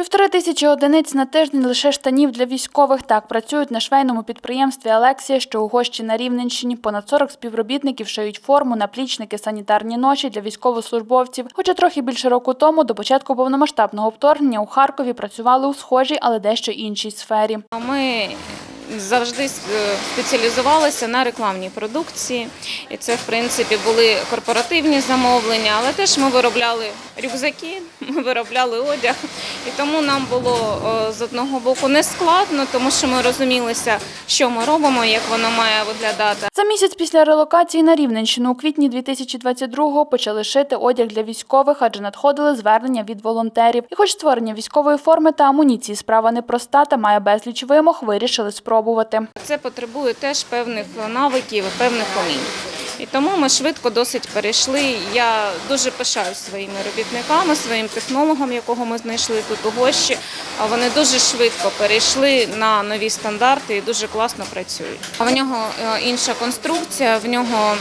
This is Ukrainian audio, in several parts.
Півтори тисячі одиниць на тиждень лише штанів для військових. Так працюють на швейному підприємстві Алексія, що у Гощі на Рівненщині. Понад 40 співробітників шиють форму, наплічники, санітарні ноші для військовослужбовців. Хоча трохи більше року тому, до початку повномасштабного вторгнення у Харкові працювали у схожій, але дещо іншій сфері. Ми завжди спеціалізувалися на рекламній продукції, і це, в принципі, були корпоративні замовлення, але теж ми виробляли рюкзаки, ми виробляли одяг. І тому нам було з одного боку не складно, тому що ми розумілися, що ми робимо, як воно має виглядати. За місяць після релокації на Рівненщину у квітні 2022-го почали шити одяг для військових, адже надходили звернення від волонтерів. І хоч створення військової форми та амуніції справа непроста та має безліч вимог, вирішили спробувати. Це потребує теж певних навиків, певних умінь. І тому ми швидко досить перейшли. Я дуже пишаюсь своїми робітниками, своїм технологом, якого ми знайшли тут у гощі. А Вони дуже швидко перейшли на нові стандарти і дуже класно працюють. А В нього е, інша конструкція, в нього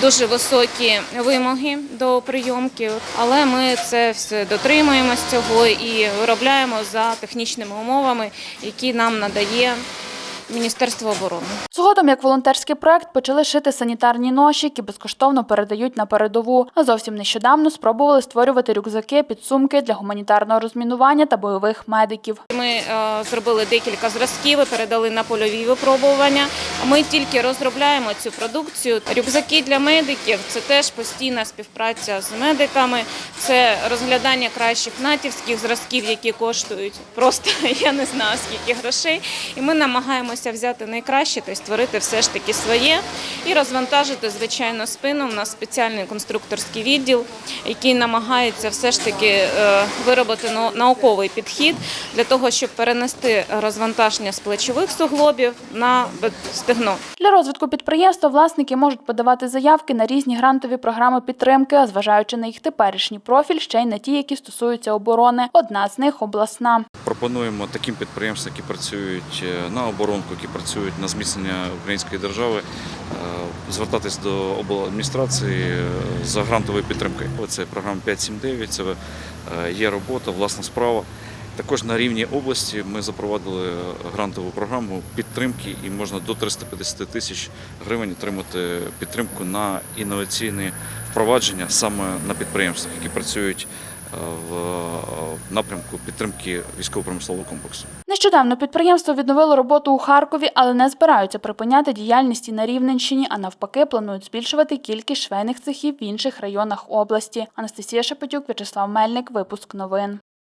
дуже високі вимоги до прийомки, але ми це все дотримуємося цього і виробляємо за технічними умовами, які нам надає Міністерство оборони. Згодом, як волонтерський проект, почали шити санітарні ноші, які безкоштовно передають на передову. А зовсім нещодавно спробували створювати рюкзаки, підсумки для гуманітарного розмінування та бойових медиків. Ми е, зробили декілька зразків і передали на польові випробування. Ми тільки розробляємо цю продукцію. Рюкзаки для медиків це теж постійна співпраця з медиками. Це розглядання кращих натівських зразків, які коштують просто я не знаю скільки грошей. І ми намагаємося взяти найкраще та створити все ж таки своє і розвантажити звичайно спину. У нас спеціальний конструкторський відділ, який намагається все ж таки е, виробити науковий підхід для того, щоб перенести розвантаження з плечових суглобів на стегно. Для розвитку підприємства власники можуть подавати заявки на різні грантові програми підтримки, а зважаючи на їх теперішній профіль, ще й на ті, які стосуються оборони. Одна з них обласна. Пропонуємо таким підприємствам, які працюють е, на оборонку, які працюють на зміцнення української держави, е, звертатись до обладміністрації е, за грантовою підтримкою. Це програма 579, це е, є робота, власна справа. Також на рівні області ми запровадили грантову програму підтримки і можна до 350 тисяч гривень отримати підтримку на інноваційні впровадження саме на підприємствах, які працюють в напрямку підтримки військово-промислового комплексу. Нещодавно підприємство відновило роботу у Харкові, але не збираються припиняти діяльність на Рівненщині, а навпаки, планують збільшувати кількість швейних цехів в інших районах області. Анастасія Шепетюк, В'ячеслав Мельник, випуск новин.